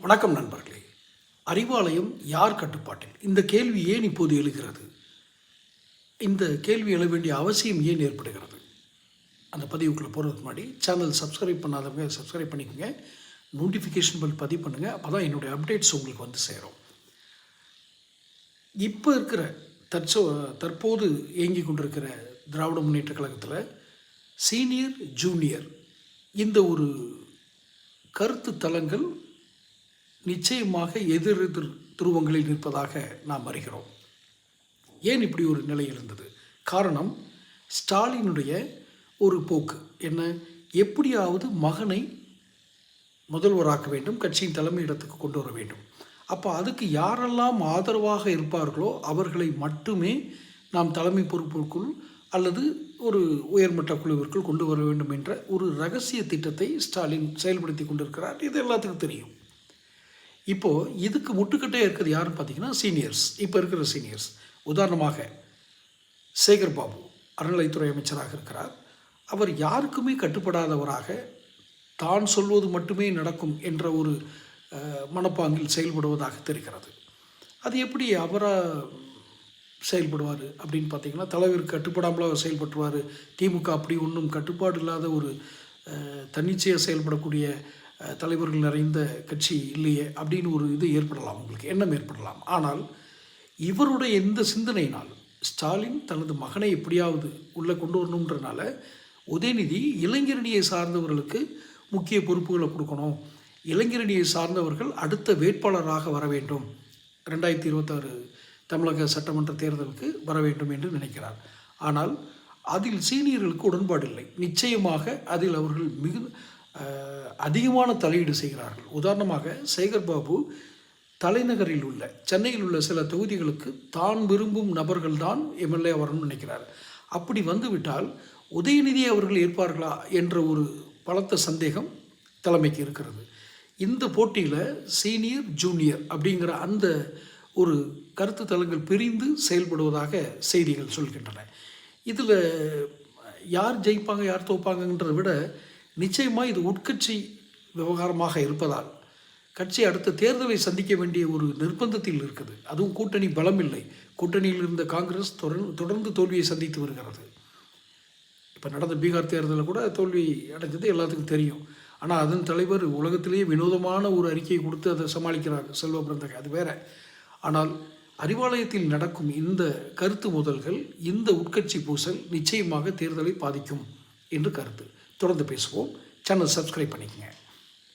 வணக்கம் நண்பர்களே. அறிவாலயம் யார் கட்டுப்பாட்டில்? இந்த கேள்வி ஏன் இப்போது எழுகிறது? இந்த கேள்வி எழ வேண்டிய அவசியம் ஏன் ஏற்படுகிறது? அந்த பதிவுக்குள்ளே போகிறதுக்கு முன்னாடி சேனல் சப்ஸ்கிரைப் பண்ணாதவங்க சப்ஸ்கிரைப் பண்ணிக்கோங்க. நோட்டிஃபிகேஷன் பில் பதிவு பண்ணுங்கள் அப்போ தான் என்னுடைய அப்டேட்ஸ் உங்களுக்கு வந்து சேரும். இப்போ இருக்கிற தற்சோ தற்போது இயங்கி கொண்டிருக்கிற திராவிட முன்னேற்ற கழகத்தில் சீனியர் ஜூனியர் இந்த ஒரு கருத்து தளங்கள் நிச்சயமாக எதிர் எதிர் துருவங்களில் நிற்பதாக நாம் அறிகிறோம். ஏன் இப்படி ஒரு நிலை இருந்தது? காரணம் ஸ்டாலினுடைய ஒரு போக்கு. என்ன? எப்படியாவது மகனை முதல்வராக்க வேண்டும் கட்சியின் தலைமையிடத்துக்கு கொண்டு வர வேண்டும். அப்போ அதுக்கு யாரெல்லாம் ஆதரவாக இருப்பார்களோ அவர்களை மட்டுமே நாம் தலைமை பொறுப்புக்குள் அல்லது ஒரு உயர்மட்ட குழுவிற்குள் கொண்டு வர வேண்டும் என்ற ஒரு ரகசிய திட்டத்தை ஸ்டாலின் செயல்படுத்தி கொண்டிருக்கிறார். இது எல்லாத்துக்கும் தெரியும். இப்போது இதுக்கு முட்டுக்கட்டே இருக்கிறது யாருன்னு பார்த்தீங்கன்னா சீனியர்ஸ் இப்போ இருக்கிற சீனியர்ஸ் உதாரணமாக சேகர் பாபு அறநிலைத்துறை அமைச்சராக இருக்கிறார். அவர் யாருக்குமே கட்டுப்படாதவராக தான் சொல்வது மட்டுமே நடக்கும் என்ற ஒரு மனப்பாங்கில் செயல்படுவதாக தெரிகிறது. அது எப்படி அவராக செயல்படுவார் அப்படின்னு பார்த்தீங்கன்னா தலைவர் கட்டுப்படாமல் அவர் செயல்பட்டுருவார். திமுக அப்படி ஒன்றும் கட்டுப்பாடு இல்லாத ஒரு தன்னிச்சையாக செயல்படக்கூடிய தலைவர்கள் நிறைந்த கட்சி இல்லையே அப்படின்னு ஒரு இது ஏற்படலாம் உங்களுக்கு எண்ணம் ஏற்படலாம். ஆனால் இவருடைய எந்த சிந்தனையினால் ஸ்டாலின் தனது மகனை எப்படியாவது உள்ளே கொண்டு வரணுன்றனால உதயநிதி இளைஞரணியை சார்ந்தவர்களுக்கு முக்கிய பொறுப்புகளை கொடுக்கணும். இளைஞரணியை சார்ந்தவர்கள் அடுத்த வேட்பாளராக வர வேண்டும். ரெண்டாயிரத்தி இருபத்தாறு தமிழக சட்டமன்ற தேர்தலுக்கு வர வேண்டும் என்று நினைக்கிறார். ஆனால் அதில் சீனியர்களுக்கு உடன்பாடு இல்லை. நிச்சயமாக அதில் அவர்கள் மிகு அதிகமான தலையீடு செய்கிறார்கள். உதாரணமாக சேகர் பாபு தலைநகரில் உள்ள சென்னையில் உள்ள சில தொகுதிகளுக்கு தான் விரும்பும் நபர்கள் தான் எம்எல்ஏ வரணும்னு நினைக்கிறார். அப்படி வந்துவிட்டால் உதயநிதி அவர்கள் இருப்பார்களா என்ற ஒரு பலத்த சந்தேகம் தலைமைக்கு இருக்கிறது. இந்த போட்டியில் சீனியர் ஜூனியர் அப்படிங்கிற அந்த ஒரு கருத்து தளங்கள் பிரிந்து செயல்படுவதாக செய்திகள் சொல்கின்றன. இதில் யார் ஜெயிப்பாங்க யார் தோப்பாங்கன்றதை விட நிச்சயமாக இது உட்கட்சி விவகாரமாக இருப்பதால் கட்சி அடுத்த தேர்தலை சந்திக்க வேண்டிய ஒரு நிர்பந்தத்தில் இருக்குது. அதுவும் கூட்டணி பலம் இல்லை. கூட்டணியில் இருந்த காங்கிரஸ் தொடர்ந்து தொடர்ந்து தோல்வியை சந்தித்து வருகிறது. இப்போ நடந்த பீகார் தேர்தலில் கூட தோல்வி அடைஞ்சது எல்லாத்துக்கும் தெரியும். ஆனால் அதன் தலைவர் உலகத்திலேயே வினோதமான ஒரு அறிக்கையை கொடுத்து அதை சமாளிக்கிறார் செல்வ பிறந்தகை அது வேற. ஆனால் அறிவாலயத்தில் நடக்கும் இந்த கருத்து முதல்கள் இந்த உட்கட்சி பூசல் நிச்சயமாக தேர்தலை பாதிக்கும் என்று கருத்து. தொடர்ந்து பேசுவோம். சேனல் சப்ஸ்கிரைப் பண்ணிக்கங்க.